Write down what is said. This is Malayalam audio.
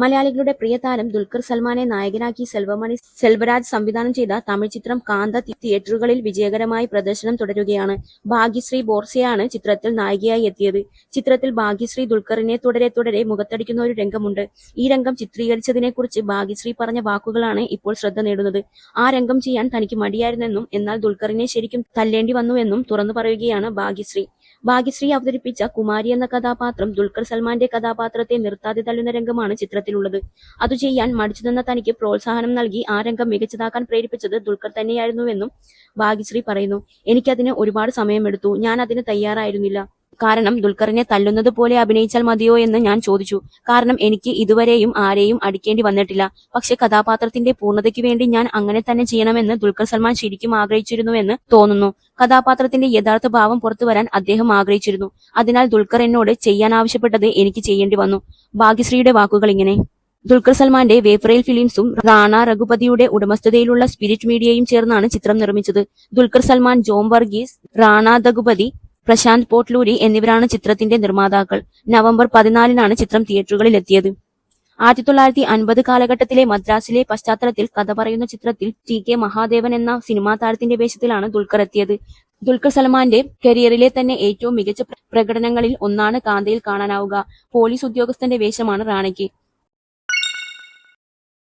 മലയാളികളുടെ പ്രിയതാരം ദുൽഖർ സൽമാനെ നായകനാക്കി സെൽവമണി സെൽവരാജ് സംവിധാനം ചെയ്ത തമിഴ് ചിത്രം കാന്ത തിയേറ്ററുകളിൽ വിജയകരമായി പ്രദർശനം തുടരുകയാണ്. ഭാഗ്യശ്രീ ബോർസയാണ് ചിത്രത്തിൽ നായികയായി എത്തിയത്. ചിത്രത്തിൽ ഭാഗ്യശ്രീ ദുൽഖറിനെ തുടരെ തുടരെ മുഖത്തടിക്കുന്ന ഒരു രംഗമുണ്ട്. ഈ രംഗം ചിത്രീകരിച്ചതിനെക്കുറിച്ച് ഭാഗ്യശ്രീ പറഞ്ഞ വാക്കുകളാണ് ഇപ്പോൾ ശ്രദ്ധ നേടുന്നത്. ആ രംഗം ചെയ്യാൻ തനിക്ക് മടിയായിരുന്നെന്നും എന്നാൽ ദുൽഖറിനെ ശരിക്കും തല്ലേണ്ടി വന്നുവെന്നും തുറന്നു പറയുകയാണ് ഭാഗ്യശ്രീ. ഭാഗ്യശ്രീ അവതരിപ്പിച്ച കുമാരി എന്ന കഥാപാത്രം ദുൽഖർ സൽമാന്റെ കഥാപാത്രത്തെ നിർത്താതെ തല്ലുന്ന രംഗമാണ് ചിത്രത്തിലുള്ളത് അതു ചെയ്യാൻ മടിച്ചു നിന്ന തനിക്ക് പ്രോത്സാഹനം നൽകി ആ രംഗം മികച്ചതാക്കാൻ പ്രേരിപ്പിച്ചത് ദുൽഖർ തന്നെയായിരുന്നുവെന്നും ഭാഗ്യശ്രീ പറയുന്നു. എനിക്കതിന് ഒരുപാട് സമയമെടുത്തു. ഞാൻ അതിന് തയ്യാറായിരുന്നില്ല. കാരണം ദുൽഖറിനെ തല്ലുന്നത് പോലെ അഭിനയിച്ചാൽ മതിയോ എന്ന് ഞാൻ ചോദിച്ചു. കാരണം എനിക്ക് ഇതുവരെയും ആരെയും അടിക്കേണ്ടി വന്നിട്ടില്ല. പക്ഷെ കഥാപാത്രത്തിന്റെ പൂർണതയ്ക്ക് വേണ്ടി ഞാൻ അങ്ങനെ തന്നെ ചെയ്യണമെന്ന് ദുൽഖർ സൽമാൻ ശരിക്കും ആഗ്രഹിച്ചിരുന്നുവെന്ന് തോന്നുന്നു. കഥാപാത്രത്തിന്റെ യഥാർത്ഥ ഭാവം പുറത്തു വരാൻ അദ്ദേഹം ആഗ്രഹിച്ചിരുന്നു. അതിനാൽ ദുൽഖർ എന്നോട് ചെയ്യാൻ ആവശ്യപ്പെട്ടത് എനിക്ക് ചെയ്യേണ്ടി വന്നു. ഭാഗ്യശ്രീയുടെ വാക്കുകൾ ഇങ്ങനെ. ദുൽഖർ സൽമാന്റെ വേഫ്രയിൽ ഫിലിംസും റാണ രഘുപതിയുടെ ഉടമസ്ഥതയിലുള്ള സ്പിരിറ്റ് മീഡിയയും ചേർന്നാണ് ചിത്രം നിർമ്മിച്ചത്. ദുൽഖർ സൽമാൻ ജോം വർഗീസ് റാണ ദഗുപതി പ്രശാന്ത് പോട്ട്ലൂരി എന്നിവരാണ് ചിത്രത്തിന്റെ നിർമ്മാതാക്കൾ. നവംബർ പതിനാലിനാണ് ചിത്രം തിയേറ്ററുകളിൽ എത്തിയത് ആയിരത്തി തൊള്ളായിരത്തി അൻപത് കാലഘട്ടത്തിലെ മദ്രാസിലെ പശ്ചാത്തലത്തിൽ കഥ പറയുന്ന ചിത്രത്തിൽ ടി കെ മഹാദേവൻ എന്ന സിനിമാ താരത്തിന്റെ വേഷത്തിലാണ് ദുൽഖർ എത്തിയത്. ദുൽഖർ സൽമാന്റെ കരിയറിലെ തന്നെ ഏറ്റവും മികച്ച പ്രകടനങ്ങളിൽ ഒന്നാണ് കാന്തയിൽ കാണാനാവുക. പോലീസ് ഉദ്യോഗസ്ഥന്റെ വേഷമാണ് റാണയ്ക്ക്.